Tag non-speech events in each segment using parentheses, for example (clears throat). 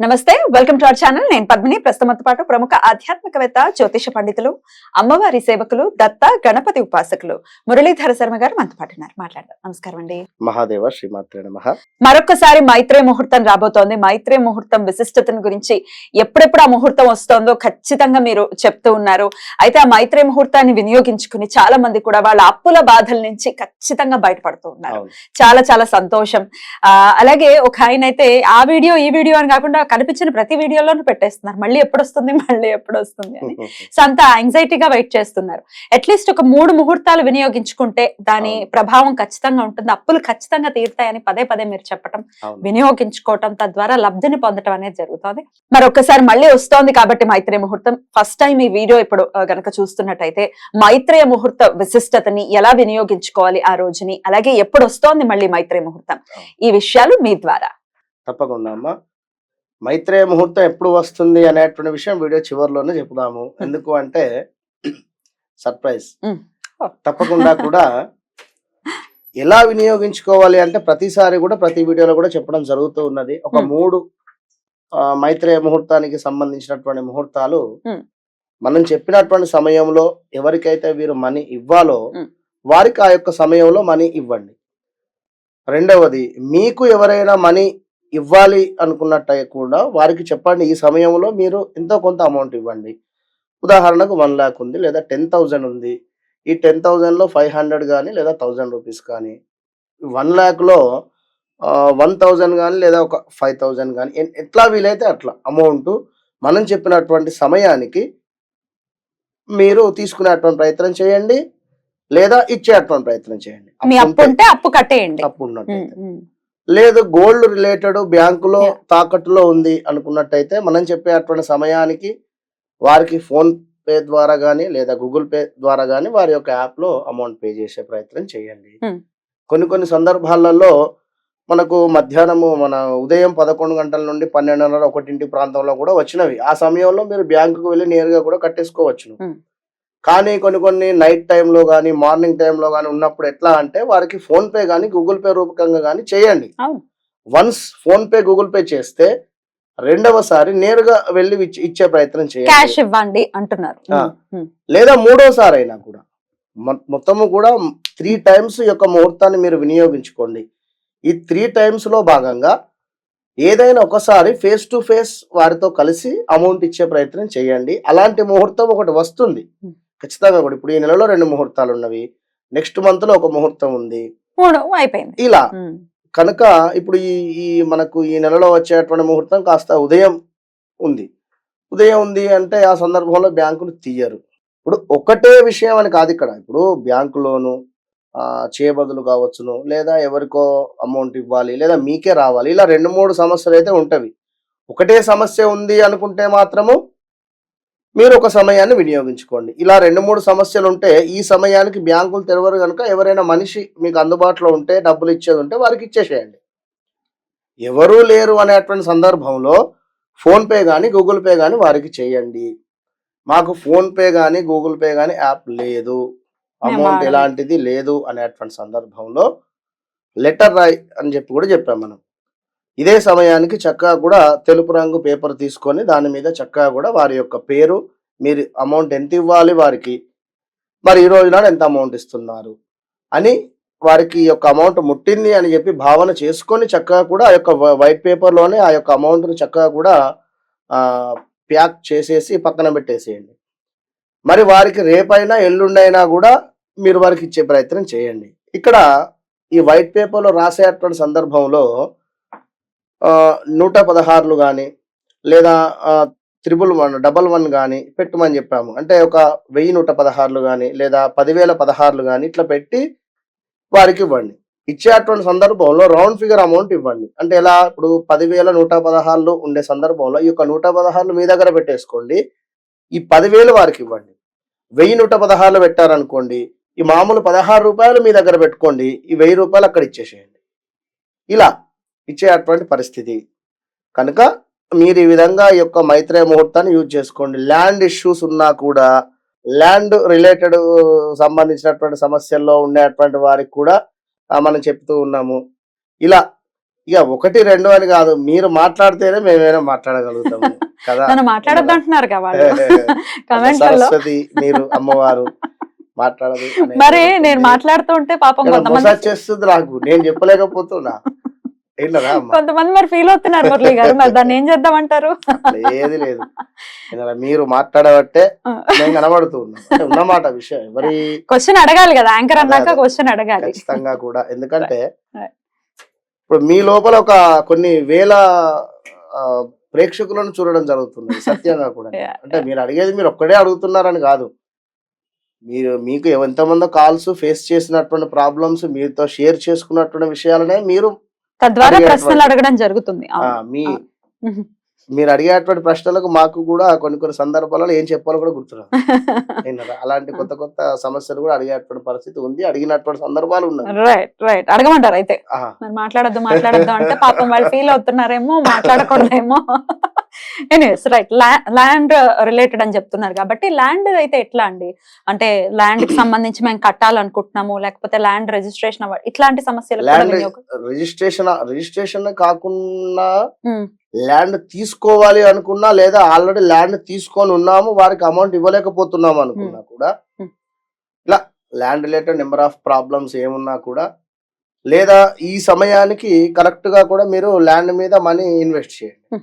నమస్తే welcome to our channel. నేను పద్మిని ప్రస్తుతంతో పాటు ప్రముఖ ఆధ్యాత్మికవేత్త జ్యోతిష పండితులు అమ్మవారి సేవకులు దత్త గణపతి ఉపాసకులు మురళీధర శర్మ గారు మనతో పాటు ఉన్నారు. మాట్లాడదాం. నమస్కారం అండి. మహాదేవ శ్రీమాత్రే నమ. మరొకసారి మైత్రే ముహూర్తం రాబోతోంది. మైత్రే ముహూర్తం విశిష్టతను గురించి ఎప్పుడెప్పుడు ఆ ముహూర్తం వస్తోందో ఖచ్చితంగా మీరు చెప్తూ ఉన్నారు. అయితే ఆ మైత్రే ముహూర్తాన్ని వినియోగించుకుని చాలా మంది కూడా వాళ్ళ అప్పుల బాధల నుంచి ఖచ్చితంగా బయటపడుతూ ఉన్నారు. చాలా చాలా సంతోషం. అలాగే ఒక ఆయన అయితే ఆ వీడియో ఈ వీడియో అని కాకుండా కనిపించిన ప్రతి వీడియోలోనూ పెట్టేస్తున్నారు. మళ్ళీ ఎప్పుడు వస్తుంది మళ్ళీ ఎప్పుడు వస్తుంది అని. (laughs) సో అంత యాంగ్జైటీగా వెయిట్ చేస్తున్నారు. అట్లీస్ట్ ఒక మూడు ముహూర్తాలు వినియోగించుకుంటే దాని. ప్రభావం ఖచ్చితంగా ఉంటుంది. అప్పులు ఖచ్చితంగా తీరుతాయని పదే పదే మీరు చెప్పటం. వినియోగించుకోవటం తద్వారా లబ్ధిని పొందటం అనేది జరుగుతుంది. మరి ఒక్కసారి మళ్ళీ వస్తోంది కాబట్టి మైత్రేయ ముహూర్తం. ఫస్ట్ టైం ఈ వీడియో ఇప్పుడు గనక చూస్తున్నట్టయితే మైత్రేయ ముహూర్త విశిష్టతని ఎలా వినియోగించుకోవాలి ఆ రోజుని అలాగే ఎప్పుడు వస్తోంది మళ్ళీ మైత్రేయ ముహూర్తం. ఈ విషయాలు మీ ద్వారా. తప్పకుండా అమ్మా. మైత్రేయ ముహూర్తం ఎప్పుడు వస్తుంది అనేటువంటి విషయం వీడియో చివరిలోనే చెప్పుదాము ఎందుకు అంటే (clears throat) సర్ప్రైజ్. తప్పకుండా కూడా ఎలా వినియోగించుకోవాలి అంటే ప్రతిసారి కూడా ప్రతి వీడియోలో కూడా చెప్పడం జరుగుతూ ఉన్నది ఒక. మూడు మైత్రేయ ముహూర్తానికి సంబంధించినటువంటి ముహూర్తాలు. మనం చెప్పినటువంటి సమయంలో ఎవరికైతే వీరు మనీ ఇవ్వాలో. వారికి ఆ యొక్క సమయంలో మనీ ఇవ్వండి రెండవది మీకు ఎవరైనా మనీ ఇవ్వాలి అనుకున్నట్టయి కూడా వారికి చెప్పండి ఈ సమయంలో మీరు ఎంతో కొంత అమౌంట్ ఇవ్వండి. ఉదాహరణకు వన్ ల్యాక్ ఉంది లేదా టెన్ థౌజండ్ ఉంది. ఈ టెన్ థౌజండ్లో ఫైవ్ హండ్రెడ్ కానీ లేదా థౌజండ్ రూపీస్ కానీ వన్ ల్యాక్లో వన్ థౌజండ్ కానీ లేదా ఒక ఫైవ్ థౌజండ్ కానీ ఎట్లా వీలైతే అట్లా అమౌంట్ మనం చెప్పినటువంటి సమయానికి మీరు తీసుకునేటువంటి ప్రయత్నం చేయండి లేదా ఇచ్చేటువంటి ప్రయత్నం చేయండి. అప్పు ఉంటే- అప్పు కట్టేయండి. అప్పు ఉమ్. లేదు గోల్డ్ రిలేటెడ్ బ్యాంకులో. తాకట్టులో ఉంది అనుకున్నట్టయితే మనం చెప్పేటువంటి సమయానికి వారికి ఫోన్ పే ద్వారా కానీ లేదా గూగుల్ పే ద్వారా కానీ వారి యొక్క యాప్లో అమౌంట్ పే చేసే ప్రయత్నం చేయండి Hmm. కొన్ని కొన్ని సందర్భాలలో మనకు మధ్యాహ్నము మన ఉదయం పదకొండు గంటల నుండి పన్నెండున్నర ఒకటింటి ప్రాంతంలో కూడా వచ్చినవి ఆ సమయంలో మీరు బ్యాంకుకు వెళ్ళి నేరుగా కూడా కట్టేసుకోవచ్చును Hmm. కానీ కొన్ని కొన్ని నైట్ టైంలో కానీ మార్నింగ్ టైంలో కానీ ఉన్నప్పుడు ఎట్లా అంటే వారికి ఫోన్ పే కానీ గూగుల్ పే రూపకంగా కానీ చేయండి. Once PhonePe Google Pay చేస్తే రెండవసారి నేరుగా వెళ్ళి ఇచ్చే- ప్రయత్నం చేయండి. క్యాష్ ఇవ్వండి అంటున్నారు. లేదా మూడోసారి అయినా కూడా మొత్తము కూడా త్రీ టైమ్స్ యొక్క ముహూర్తాన్ని మీరు వినియోగించుకోండి. ఈ త్రీ టైమ్స్లో భాగంగా ఏదైనా ఒకసారి ఫేస్ టు ఫేస్ వారితో కలిసి అమౌంట్ ఇచ్చే ప్రయత్నం చేయండి. అలాంటి ముహూర్తం ఒకటి వస్తుంది. ఖచ్చితంగా కూడా ఇప్పుడు ఈ నెలలో రెండు ముహూర్తాలు ఉన్నవి. నెక్స్ట్ మంత్లో ఒక ముహూర్తం ఉంది. అయిపోయింది. ఇలా. కనుక ఇప్పుడు ఈ ఈ మనకు ఈ నెలలో వచ్చేటువంటి ముహూర్తం కాస్త ఉదయం ఉంది. ఉదయం ఉంది అంటే ఆ సందర్భంలో బ్యాంకులు తీయరు. ఇప్పుడు ఒకటే విషయం అని కాదు ఇక్కడ. ఇప్పుడు బ్యాంకు లోను ఆ, చేయబదులు కావచ్చును లేదా ఎవరికో అమౌంట్ ఇవ్వాలి లేదా మీకే రావాలి. ఇలా రెండు మూడు సమస్యలు అయితే ఉంటవి. ఒకటే సమస్య ఉంది అనుకుంటే మాత్రము మీరు ఒక సమయాన్ని వినియోగించుకోండి. ఇలా రెండు మూడు సమస్యలు ఉంటే ఈ సమయానికి బ్యాంకులు తెరవరు కనుక ఎవరైనా మనిషి మీకు అందుబాటులో ఉంటే డబ్బులు ఇచ్చేది ఉంటే వారికి ఇచ్చేసేయండి. ఎవరూ లేరు అనేటువంటి సందర్భంలో ఫోన్ పే కానీ గూగుల్ పే కానీ వారికి చేయండి. మాకు ఫోన్ పే కానీ గూగుల్ పే కానీ యాప్ లేదు. అమౌంట్. ఎలాంటిది లేదు అనేటువంటి సందర్భంలో లెటర్ రాయ్ అని చెప్పి కూడా చెప్పాం మనం. ఇదే సమయానికి చక్కగా కూడా తెలుపు రంగు పేపర్ తీసుకొని దాని మీద చక్కగా కూడా వారి యొక్క పేరు మీరు అమౌంట్ ఎంత ఇవ్వాలి వారికి మరి ఈ రోజు నాడు ఎంత అమౌంట్ ఇస్తున్నారు అని వారికి ఈ యొక్క అమౌంట్ ముట్టింది అని చెప్పి భావన చేసుకొని చక్కగా కూడా ఆ యొక్క వైట్ పేపర్లోనే ఆ యొక్క అమౌంట్ని చక్కగా కూడా ప్యాక్ చేసేసి పక్కన పెట్టేసేయండి. మరి వారికి రేపైనా ఎల్లుండైనా కూడా మీరు వారికి ఇచ్చే ప్రయత్నం చేయండి. ఇక్కడ ఈ వైట్ పేపర్లో రాసేటువంటి సందర్భంలో నూట పదహారులు కానీ లేదా త్రిబుల్ వన్ డబల్ వన్ కానీ పెట్టమని చెప్పాము. అంటే ఒక వెయ్యి నూట పదహారులు కానీ లేదా పదివేల పదహారులు కానీ ఇట్లా పెట్టి వారికి ఇవ్వండి. ఇచ్చేటువంటి సందర్భంలో రౌండ్ ఫిగర్ అమౌంట్ ఇవ్వండి. అంటే ఎలా? ఇప్పుడు పదివేల నూట పదహారులు ఉండే సందర్భంలో ఈ యొక్క నూట పదహారులు మీ దగ్గర పెట్టేసుకోండి. ఈ పదివేలు వారికి ఇవ్వండి. వెయ్యి నూట పదహారులు పెట్టారనుకోండి ఈ మామూలు పదహారు రూపాయలు మీ దగ్గర పెట్టుకోండి ఈ వెయ్యి రూపాయలు అక్కడ ఇచ్చేసేయండి. ఇలా ఇచ్చేటువంటి పరిస్థితి. కనుక మీరు ఈ విధంగా ఈ యొక్క మైత్రేయ ముహూర్తాన్ని యూజ్ చేసుకోండి. ల్యాండ్ ఇష్యూస్ ఉన్నా కూడా ల్యాండ్ రిలేటెడ్ సంబంధించినటువంటి సమస్యల్లో ఉండేటువంటి వారికి కూడా మనం చెప్తూ ఉన్నాము. ఇలా ఇక ఒకటి రెండు అని కాదు మీరు మాట్లాడితేనే మేమైనా మాట్లాడగలుగుతాము కదా. (laughs) సరస్వతి మీరు అమ్మవారు మాట్లాడదు (laughs) మరి నేను మాట్లాడుతూ ఉంటే పాపం చేస్తుంది నాకు నేను చెప్పలేకపోతున్నా. కొంతమంది మరి ఫీల్ అవుతున్నారు మురళి గారు. మరి దాన్ని ఏం చేద్దామంటారు? లేదు మీరు మాట్లాడబట్టే నేను కనబడుతూ ఉన్నమాట విషయం. ఎవరి క్వశ్చన్ అడగాలి కదా. యాంకర్ అన్నాక. క్వశ్చన్ అడగాలి. ఖచ్చితంగా కూడా. ఎందుకంటే. ఇప్పుడు మీ లోపల ఒక కొన్ని వేల ప్రేక్షకులను చూడడం జరుగుతుంది. సత్యంగా కూడా. అంటే మీరు అడిగేది మీరు ఒక్కడే అడుగుతున్నారని కాదు. మీరు మీకు ఎంతమంది కాల్స్ ఫేస్ చేసినటువంటి ప్రాబ్లమ్స్ మీతో షేర్ చేసుకున్నటువంటి విషయాలనే మీరు తద్వారా ప్రశ్నలు అడగడం జరుగుతుంది. మీ. మీరు అడిగేటువంటి ప్రశ్నలకు మాకు కూడా కొన్ని కొన్ని సందర్భాలలో ఏం చెప్పాలో కూడా గుర్తురాదు. (laughs) విన్నారా? అలాంటి కొత్త కొత్త సమస్యలు కూడా అడిగేటువంటి పరిస్థితి ఉంది. అడిగినటువంటి సందర్భాలు ఉన్నాయి. రైట్ రైట్ అడగమంటారు అయితే. మాట్లాడొద్దు మాట్లాడొద్దు అంటే పాపం వాళ్ళు ఫీల్ అవుతున్నారేమో మాట్లాడకూడదేమో. ఎనీవేస్ రైట్ ల్యాండ్ రిలేటెడ్ అని చెప్తున్నారు కాబట్టి ల్యాండ్ అయితే ఎట్లా అండి? అంటే ల్యాండ్కి సంబంధించి మేము కట్టాలనుకుంటున్నాము లేకపోతే ల్యాండ్ రిజిస్ట్రేషన్ ఇట్లాంటి సమస్యలు కూడా రిజిస్ట్రేషన్ రిజిస్ట్రేషన్ కాకుండా ల్యాండ్ తీసుకోవాలి అనుకున్నా లేదా ఆల్రెడీ ల్యాండ్ తీసుకొని ఉన్నాము వారికి అమౌంట్ ఇవ్వలేకపోతున్నాము అనుకున్నా కూడా Hmm. ఇలా land related number of problems ఏమున్నా కూడా లేదా ఈ సమయానికి కరెక్ట్గా కూడా మీరు ల్యాండ్ మీద మనీ ఇన్వెస్ట్ చేయండి.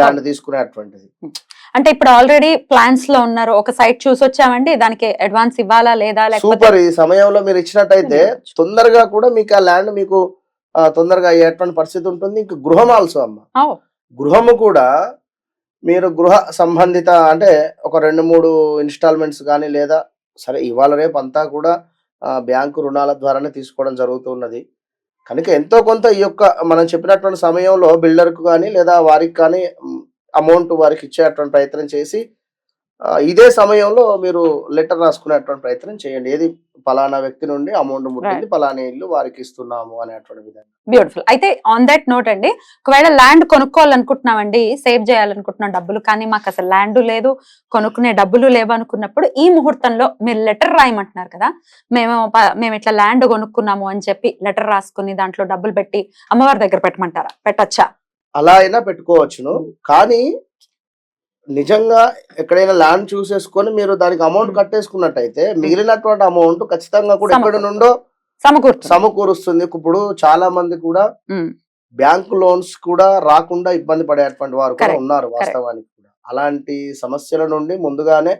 ల్యాండ్ తీసుకునేటువంటిది. అంటే ఇప్పుడు ఆల్రెడీ ప్లాన్స్లో ఉన్నారు. ఒక సైట్ చూసి వచ్చామండి. దానికి అడ్వాన్స్ ఇవ్వాలా లేదా? సూపర్. ఈ సమయంలో మీరు ఇచ్చినట్టయితే. తొందరగా కూడా మీకు ఆ ల్యాండ్ మీకు తొందరగా అయ్యేటువంటి పరిస్థితి ఉంటుంది. ఇంకా గృహం ఆల్సో అమ్మ. గృహము కూడా మీరు గృహ సంబంధిత అంటే ఒక రెండు మూడు ఇన్స్టాల్మెంట్స్ కానీ లేదా సరే ఇవాళ రేపు అంతా కూడా బ్యాంకు రుణాల ద్వారానే తీసుకోవడం జరుగుతున్నది కనుక ఎంతో కొంత ఈ యొక్క మనం చెప్పినటువంటి సమయంలో బిల్డర్కు కానీ లేదా వారికి కానీ అమౌంట్ వారికి ఇచ్చేటువంటి ప్రయత్నం చేసి ఇదే సమయంలో మీరు లెటర్ రాసుకునేటువంటి ప్రయత్నం చేయండి. ఏది పలానా వ్యక్తి నుండి అమౌంట్ ముట్టింది పలానా ఇల్లు వారికి ఇస్తున్నాము అనేటువంటి విధంగా. బ్యూటిఫుల్ అయితే ఆన్ దట్ నోట్ అండి ఒకవేళ ల్యాండ్ కొనుక్కోవాలనుకుంటున్నామండి సేవ్ చేయాలనుకుంటున్నాం డబ్బులు కానీ మాకు అసలు ల్యాండ్ లేదు కొనుక్కునే డబ్బులు లేవు అనుకున్నప్పుడు ఈ ముహూర్తంలో మీరు లెటర్ రాయమంటున్నారు కదా మేము మేము ఇట్లా ల్యాండ్ కొనుక్కున్నాము అని చెప్పి లెటర్ రాసుకుని దాంట్లో డబ్బులు పెట్టి అమ్మవారి దగ్గర పెట్టమంటారా? పెట్టచ్చా? అలా అయినా పెట్టుకోవచ్చును కానీ నిజంగా ఎక్కడైనా ల్యాండ్ చూసేసుకొని మీరు దానికి అమౌంట్ కట్టేసుకున్నట్టయితే మిగిలినటువంటి అమౌంట్ ఖచ్చితంగా కూడా ఎక్కడి నుండో సమకూరుస్తుంది. ఇప్పుడు చాలా మంది కూడా బ్యాంక్ లోన్స్ కూడా రాకుండా ఇబ్బంది పడేటువంటి వారు కూడా ఉన్నారు వాస్తవానికి కూడా. అలాంటి సమస్యల నుండి ముందుగానే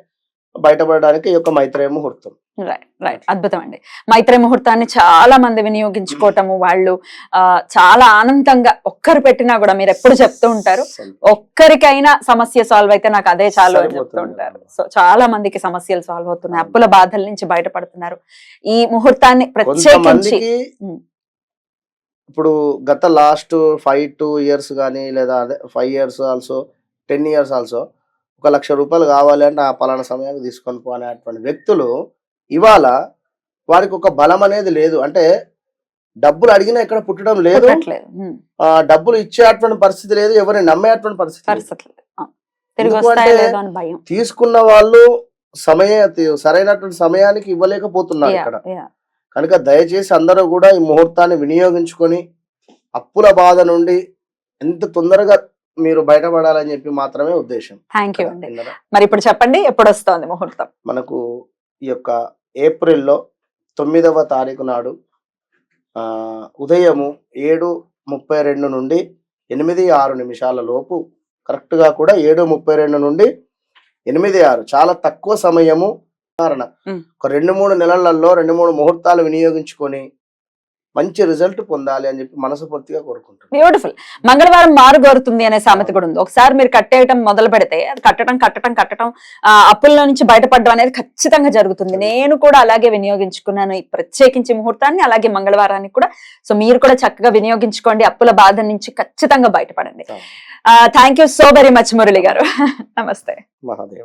బయటపడడానికి ఈ యొక్క మైత్రేయ ముహూర్తం. రైట్ రైట్ అద్భుతం అండి. మైత్రి ముహూర్తాన్ని చాలా మంది వినియోగించుకోవటము వాళ్ళు ఆ, చాలా ఆనందంగా ఒక్కరు పెట్టినా కూడా మీరు ఎప్పుడు చెప్తూ ఉంటారు. ఒక్కరికైనా సమస్య సాల్వ్ అయితే నాకు అదే చాలు అని చెప్తూ. ఉంటారు. సో చాలా మందికి సమస్యలు సాల్వ్ అవుతున్నాయి. అప్పుల బాధల నుంచి బయటపడుతున్నారు. ఈ ముహూర్తాన్ని ప్రత్యేకించి. ఇప్పుడు గత లాస్ట్ ఫైవ్ టూ ఇయర్స్ కానీ లేదా five years also ten years also ఒక లక్ష రూపాయలు కావాలి అంటే ఆ పలానా సమయానికి తీసుకొని పో అనేటువంటి వ్యక్తులు ఇవాళ వారికి ఒక బలం అనేది లేదు. అంటే డబ్బులు అడిగినా ఎక్కడ పుట్టడం లేదు. డబ్బులు ఇచ్చేటువంటి పరిస్థితి లేదు. ఎవరిని నమ్మేటువంటి పరిస్థితి తీసుకున్న వాళ్ళు సమయ సరైనటువంటి సమయానికి ఇవ్వలేకపోతున్నారు ఇక్కడ. కనుక దయచేసి అందరూ కూడా ఈ ముహూర్తాన్ని వినియోగించుకొని అప్పుల బాధ నుండి ఎంత తొందరగా మీరు బయటపడాలని చెప్పి మాత్రమే ఉద్దేశం థ్యాంక్ యూ అండి? మరి ఇప్పుడు చెప్పండి ఎప్పుడు వస్తుంది ముహూర్తం మనకు ఈ యొక్క ఏప్రిల్లో తొమ్మిదవ తారీఖు నాడు ఆ, ఉదయము ఏడు ముప్పై రెండు నుండి ఎనిమిది ఆరు నిమిషాల లోపు కరెక్ట్గా కూడా ఏడు ముప్పై రెండు నుండి ఎనిమిది ఆరు చాలా తక్కువ సమయము కారణ. ఒక రెండు మూడు నెలలలో రెండు మూడు ముహూర్తాలు వినియోగించుకొని మంచి రిజల్ట్ పొందాలి అని చెప్పి మనస్ఫూర్తిగా కోరుకుంటున్నాను. బ్యూటిఫుల్ మంగళవారం మారు గోరుతుంది అనే సామెత కూడా ఉంది. ఒకసారి మీరు కట్టేయటం మొదలు పెడితే అది కట్టడం కట్టడం కట్టడం అప్పుల నుంచి బయటపడడం అనేది ఖచ్చితంగా జరుగుతుంది. నేను కూడా అలాగే వినియోగించుకున్నాను ఈ ప్రత్యేకించి ముహూర్తాన్ని అలాగే మంగళవారాన్ని కూడా. సో మీరు కూడా చక్కగా వినియోగించుకోండి. అప్పుల బాధ నుంచి ఖచ్చితంగా బయటపడండి. Thank you so very much Murali గారు. (laughs) నమస్తే. మహాదేవ్.